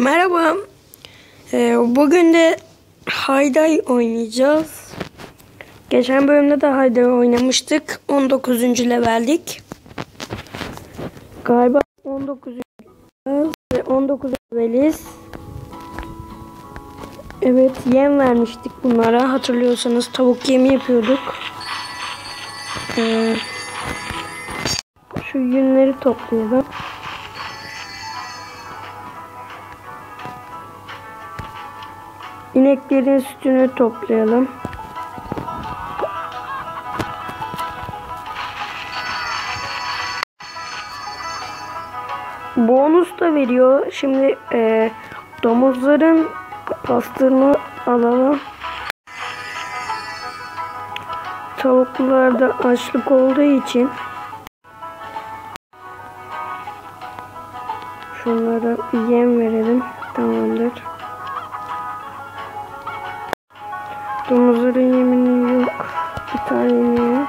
Merhaba. Ee, bugün de Hayday oynayacağız. Geçen bölümde de Hayday oynamıştık. 19. leveldik. Galiba 19. ve 19 leveliz. Evet yem vermiştik bunlara. Hatırlıyorsanız tavuk yemi yapıyorduk. Ee, şu yünleri toplayalım. İneklerin sütünü toplayalım. Bonus da veriyor. Şimdi e, domuzların pastırını alalım. Tavuklarda açlık olduğu için şunlara yem verelim. Tamamdır. Domuzların yemini yok. Bir tane yemi.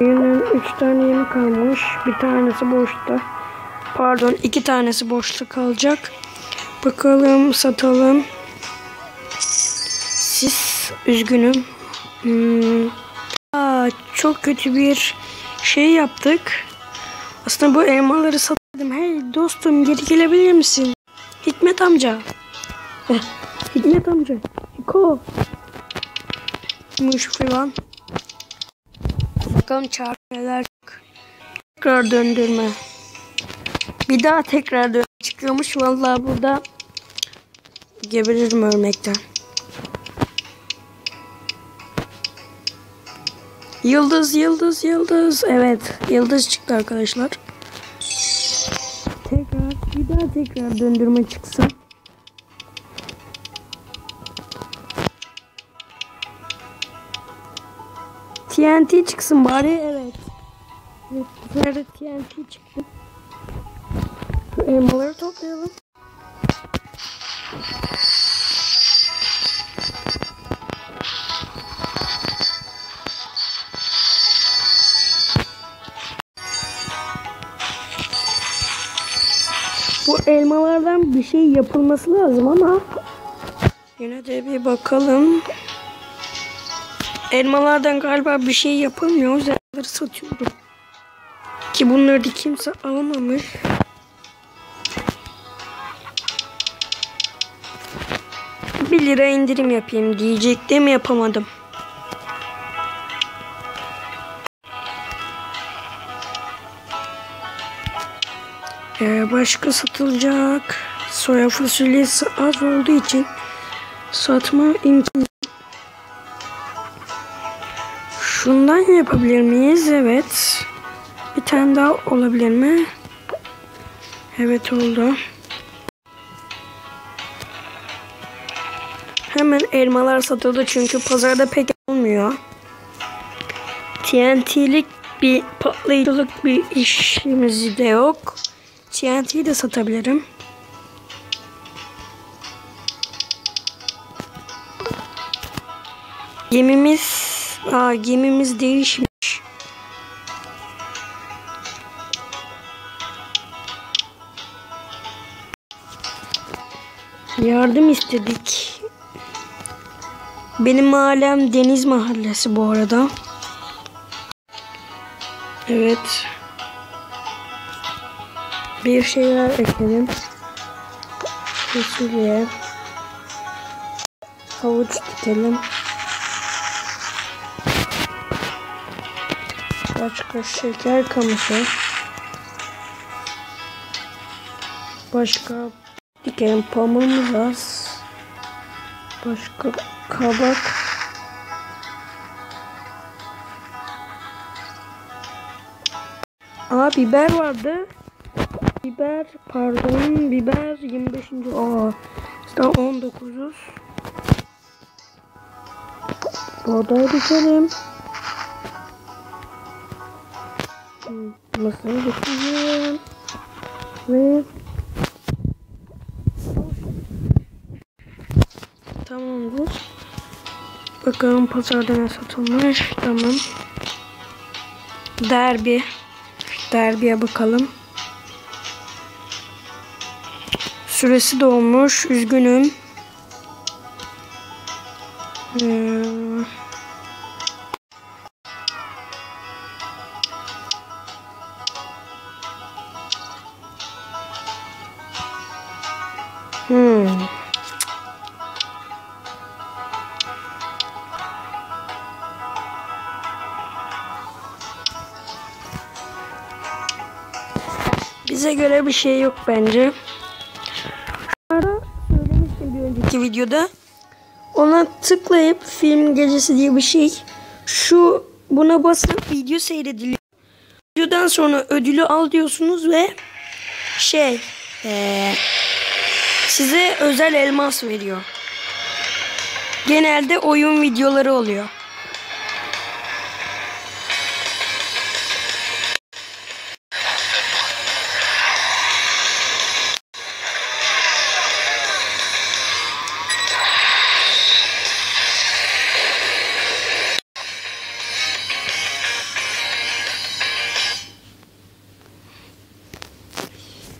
Yünün üç tane yemi kalmış. Bir tanesi boşta. Pardon iki tanesi boşta kalacak. Bakalım satalım. Siz üzgünüm. Hmm. Aa, çok kötü bir şey yaptık. Aslında bu elmaları satıyordum. Hey dostum geri gelebilir misin? Hikmet amca. Eh, Hikmet amca. Hiko. Muş falan. Bakalım çarpı neler Tekrar döndürme. Bir daha tekrar dön çıkıyormuş. Vallahi burada geberirim örmekten. Yıldız, yıldız, yıldız. Evet, yıldız çıktı arkadaşlar. Tekrar, bir daha tekrar döndürme çıksın. TNT çıksın bari evet. Bu sefer de TNT çıktı. Elmaları toplayalım. Bu elmalardan bir şey yapılması lazım ama yine de bir bakalım. Elmalardan galiba bir şey yapılmıyor. Üzerleri satıyorum. Ki bunları da kimse alamamış. Bir lira indirim yapayım diyecektim yapamadım. Ee, başka satılacak soya fasulyesi az olduğu için satma imkanı Şundan yapabilir miyiz? Evet. Bir tane daha olabilir mi? Evet oldu. Hemen elmalar satıldı çünkü pazarda pek olmuyor. TNT'lik bir patlayıcılık bir işimiz de yok. TNT'yi de satabilirim. Gemimiz Aa gemimiz değişmiş. Yardım istedik. Benim mahallem Deniz Mahallesi bu arada. Evet. Bir şeyler ekelim. Fasulye. Havuç dikelim. Başka şeker kamışı. Başka dikelim pamuğumuz az. Başka kabak. Aa biber vardı. Biber pardon biber 25. Aa daha 19'uz. Buğday dikelim. Masaya getireceğim. Ve Tamamdır. Bakalım pazarda ne satılmış. Tamam. Derbi. Derbiye bakalım. süresi dolmuş. Üzgünüm. Hmm. Hmm. Bize göre bir şey yok bence. Ara söylemiştim bir önceki videoda. Ona tıklayıp film gecesi diye bir şey. Şu buna basıp video seyrediliyor. Videodan sonra ödülü al diyorsunuz ve şey eee, size özel elmas veriyor. Genelde oyun videoları oluyor.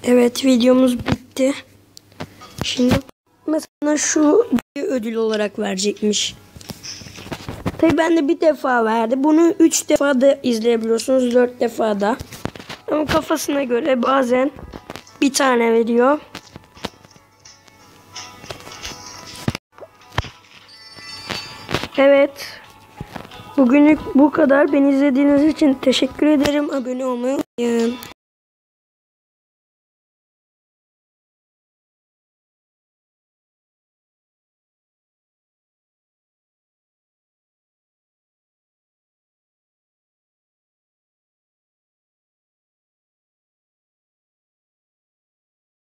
Evet videomuz bitti. Şimdi mesela şu bir ödül olarak verecekmiş. Tabi ben de bir defa verdi. Bunu üç defa da izleyebiliyorsunuz. Dört defa da. Ama kafasına göre bazen bir tane veriyor. Evet. Bugünlük bu kadar. Beni izlediğiniz için teşekkür ederim. Abone olmayı unutmayın.